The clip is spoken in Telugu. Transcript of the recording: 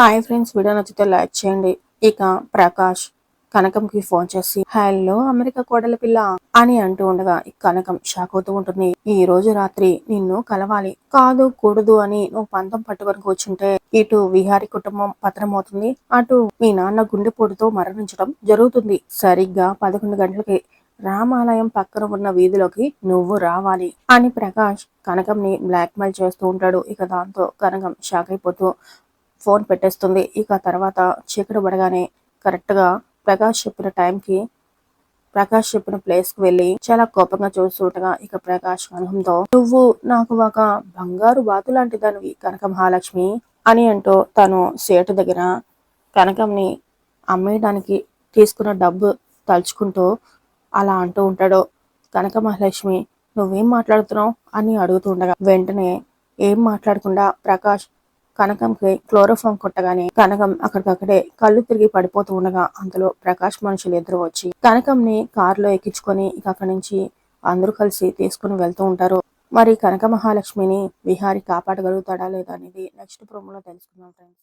హాయ్ ఫ్రెండ్స్ వీడియో నచ్చితే లైక్ చేయండి. ఇక ప్రకాష్ కనకంకి ఫోన్ చేసి హలో అమెరికా కోడల పిల్ల అని అంటూ ఉండగా కనకం షాక్ అవుతూ ఉంటుంది. ఈ రోజు రాత్రి నిన్ను కలవాలి కాదు కూడదు అని నువ్వు పంతం పట్టుకొని కూర్చుంటే ఇటు విహారి కుటుంబం పతనమవుతుంది అటు మీ నాన్న గుండెపోటుతో మరణించడం జరుగుతుంది. సరిగ్గా పదకొండు గంటలకి రామాలయం పక్కన ఉన్న వీధిలోకి నువ్వు రావాలి అని ప్రకాష్ కనకంని బ్లాక్ మెయిల్ చేస్తూ ఉంటాడు. ఇక దాంతో కనకం షాక్ అయిపోతూ ఫోన్ పెట్టేస్తుంది. ఇక తర్వాత చీకటి పడగానే కరెక్ట్గా ప్రకాష్ చెప్పిన టైంకి ప్రకాష్ చెప్పిన ప్లేస్కి వెళ్ళి చాలా కోపంగా చూస్తుండగా ఇక ప్రకాష్ కనకంతో నువ్వు నాకు ఒక బంగారు బాతు లాంటి దానివి కనక మహాలక్ష్మి అని అంటూ తను సేటు దగ్గర కనకంని అమ్మేయడానికి తీసుకున్న డబ్బు తలుచుకుంటూ అలా అంటూ ఉంటాడు. కనక మహాలక్ష్మి నువ్వేం మాట్లాడుతున్నావు? అని అడుగుతుండగా వెంటనే ఏం మాట్లాడకుండా ప్రకాష్ కనకంకి క్లోరోఫామ్ కొట్టగానే కనకం అక్కడికక్కడే కళ్ళు తిరిగి పడిపోతూ ఉండగా అందులో ప్రకాష్ మనుషులు ఎదురు వచ్చి కనకంని కారులో ఎక్కించుకొని ఇక అక్కడి నుంచి అందరూ కలిసి తీసుకుని వెళ్తూ ఉంటారు. మరి కనక మహాలక్ష్మిని విహారి కాపాడగలుగుతాడా లేదా అనేది నెక్స్ట్ ప్రోమోలో తెలుసుకుందాం ఫ్రెండ్స్